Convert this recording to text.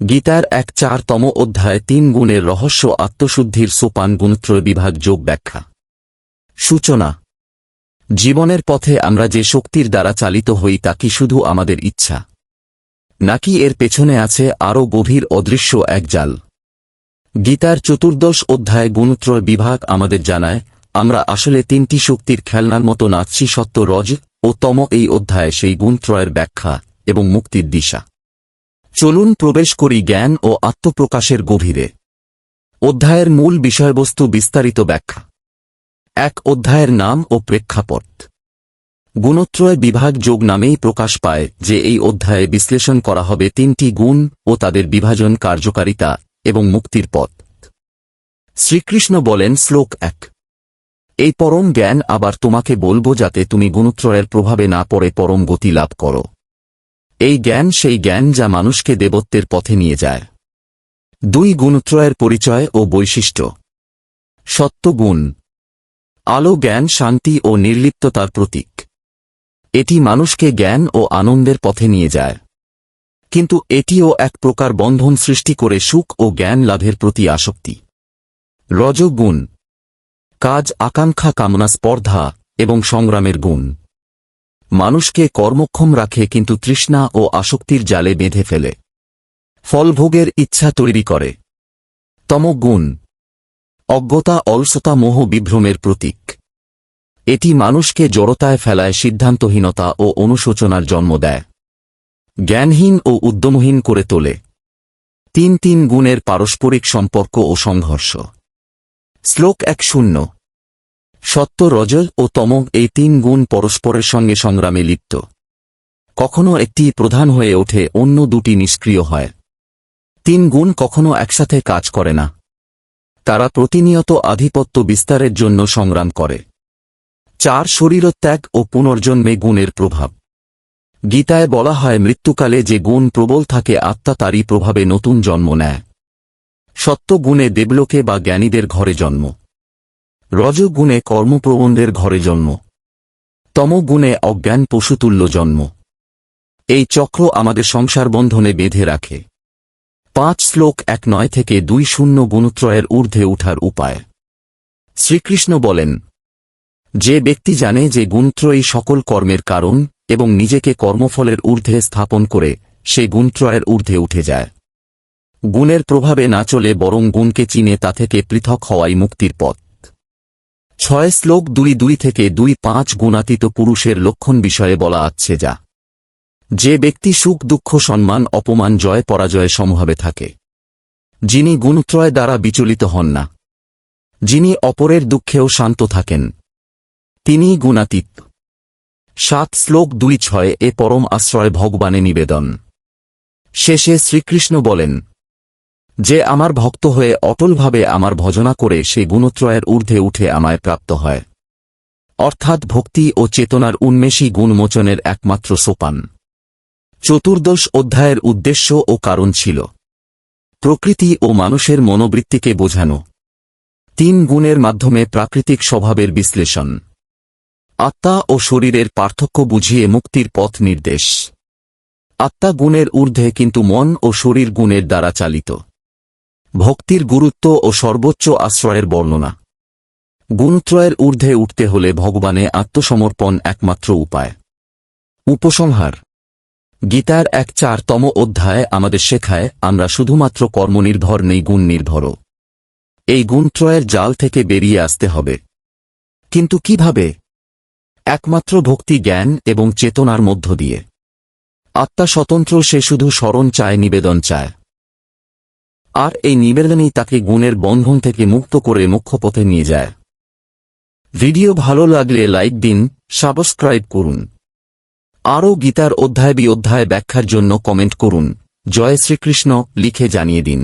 গীতার এক চারতম অধ্যায় তিন গুণের রহস্য আত্মশুদ্ধির সোপান গুণত্রয় বিভাগ যোগ ব্যাখ্যা। সূচনা। জীবনের পথে আমরা যে শক্তির দ্বারা চালিত হই তা কি শুধু আমাদের ইচ্ছা? নাকি এর পেছনে আছে আরও গভীর অদৃশ্য এক জাল? গীতার চতুর্দশ অধ্যায় গুণত্রয় বিভাগ আমাদের জানায়, আমরা আসলে তিনটি শক্তির খেলনার মতো নাচছি সত্য রজ ও তম এই অধ্যায়ে সেই গুণত্রয়ের ব্যাখ্যা এবং মুক্তির দিশা। চলুন প্রবেশ করি জ্ঞান ও আত্মপ্রকাশের গভীরে। অধ্যায়ের মূল বিষয়বস্তু বিস্তারিত ব্যাখ্যা। এক অধ্যায়ের নাম ও প্রেক্ষাপট। গুণত্রয় বিভাগ যোগ নামেই প্রকাশ পায় যে এই অধ্যায়ে বিশ্লেষণ করা হবে তিনটি গুণ ও তাদের বিভাজন কার্যকারিতা এবং মুক্তির পথ। শ্রীকৃষ্ণ বলেন শ্লোক এক। এই পরম জ্ঞান আবার তোমাকে বলব যাতে তুমি গুণত্রয়ের প্রভাবে না পড়ে পরম গতি লাভ করো। এই জ্ঞান সেই জ্ঞান যা মানুষকে দেবত্বের পথে নিয়ে যায়। দুই গুণত্রয়ের পরিচয় ও বৈশিষ্ট্য। সত্যগুণ আলো জ্ঞান শান্তি ও নির্লিপ্ততার প্রতীক। এটি মানুষকে জ্ঞান ও আনন্দের পথে নিয়ে যায়। কিন্তু এটিও এক প্রকার বন্ধন সৃষ্টি করে সুখ ও জ্ঞান লাভের প্রতি আসক্তি। রজগুণ। কাজ, আকাঙ্ক্ষা, কামনা, স্পর্ধা এবং সংগ্রামের গুণ। মানুষকে কর্মক্ষম রাখে কিন্তু তৃষ্ণা ও আসক্তির জালে বেঁধে ফেলে। ফলভোগের ইচ্ছা তৈরি করে। তমগুণ। অজ্ঞতা, অলসতা, মোহ, বিভ্রমের প্রতীক। এটি মানুষকে জড়তায় ফেলায় সিদ্ধান্তহীনতা ও অনুশোচনার জন্ম দেয়। জ্ঞানহীন ও উদ্যমহীন করে তোলে। তিন তিন গুণের পারস্পরিক সম্পর্ক ও সংঘর্ষ। শ্লোক এক শূন্য। সত্য রজ ও তম এই তিন গুণ পরস্পরের সঙ্গে সংগ্রামে লিপ্ত। কখনো একটি প্রধান হয়ে ওঠে, অন্য দুটি নিষ্ক্রিয় হয়। তিন গুণ কখনো একসাথে কাজ করে না। তারা প্রতিনিয়ত আধিপত্য বিস্তারের জন্য সংগ্রাম করে। চার শরীরত্যাগ ও পুনর্জন্মে গুণের প্রভাব। গীতায় বলা হয়, মৃত্যুকালে যে গুণ প্রবল থাকে, আত্মা তারই প্রভাবে নতুন জন্ম নেয়। সত্য গুণে দেবলোকে বা জ্ঞানীদের ঘরে জন্ম। রজগুণে কর্মপ্রবন্ধের ঘরে জন্ম। তমগুণে অজ্ঞান পশুতুল্য জন্ম। এই চক্র আমাদের সংসার বন্ধনে বেঁধে রাখে। পাঁচ শ্লোক এক নয় থেকে দুই শূন্য গুণত্রয়ের ঊর্ধ্বে উঠার উপায়। শ্রীকৃষ্ণ বলেন, যে ব্যক্তি জানে যে গুণত্রয়ী সকল কর্মের কারণ এবং নিজেকে কর্মফলের ঊর্ধ্বে স্থাপন করে, সে গুণত্রয়ের ঊর্ধ্বে উঠে যায়। গুণের প্রভাবে না চলে বরং গুণকে চিনে তা থেকে পৃথক হওয়াই মুক্তির পথ। ছয় শ্লোক দুই দুই থেকে দুই পাঁচ গুণাতীত পুরুষের লক্ষণ বিষয়ে বলা আছে যা, যে ব্যক্তি সুখ, দুঃখ, সম্মান, অপমান, জয়, পরাজয় সমভাবে থাকে, যিনি গুণত্রয় দ্বারা বিচলিত হন না, যিনি অপরের দুঃখেও শান্ত থাকেন তিনি গুণাতীত। সাত শ্লোক দুই ছয়, এ পরম আশ্রয় ভগবানে নিবেদন। শেষে শ্রীকৃষ্ণ বলেন যে আমার ভক্ত হয়ে অটলভাবে আমার ভজনা করে সে গুণত্রয়ের ঊর্ধ্বে উঠে আমায় প্রাপ্ত হয়। অর্থাৎ ভক্তি ও চেতনার উন্মেষী গুণমোচনের একমাত্র সোপান। চতুর্দশ অধ্যায়ের উদ্দেশ্য ও কারণ ছিল। প্রকৃতি ও মানুষের মনোবৃত্তিকে বোঝানো। তিন গুণের মাধ্যমে প্রাকৃতিক স্বভাবের বিশ্লেষণ। আত্মা ও শরীরের পার্থক্য বুঝিয়ে মুক্তির পথ নির্দেশ। আত্মা গুণের ঊর্ধ্বে কিন্তু মন ও শরীর গুণের দ্বারা চালিত। ভক্তির গুরুত্ব ও সর্বোচ্চ আশ্রয়ের বর্ণনা। গুণত্রয়ের ঊর্ধ্বে উঠতে হলে ভগবানে আত্মসমর্পণ একমাত্র উপায়। উপসংহার। গীতার এক চারতম অধ্যায় আমাদের শেখায়, আমরা শুধুমাত্র কর্মনির্ভর নেই, গুণ নির্ভরও। এই গুণত্রয়ের জাল থেকে বেরিয়ে আসতে হবে। কিন্তু কীভাবে? একমাত্র ভক্তি জ্ঞান এবং চেতনার মধ্য দিয়ে। আত্মা স্বতন্ত্র সে শুধু স্মরণ চায়, নিবেদন চায়। আর এই নিবেদনই তাকে গুণের বন্ধন থেকে মুক্ত করে মুখ্য পথে নিয়ে যায়। ভিডিও ভালো লাগলে লাইক দিন, সাবস্ক্রাইব করুন। আরও গীতার অধ্যায় বি অধ্যায় ব্যাখ্যার জন্য কমেন্ট করুন। জয় শ্রীকৃষ্ণ লিখে জানিয়ে দিন।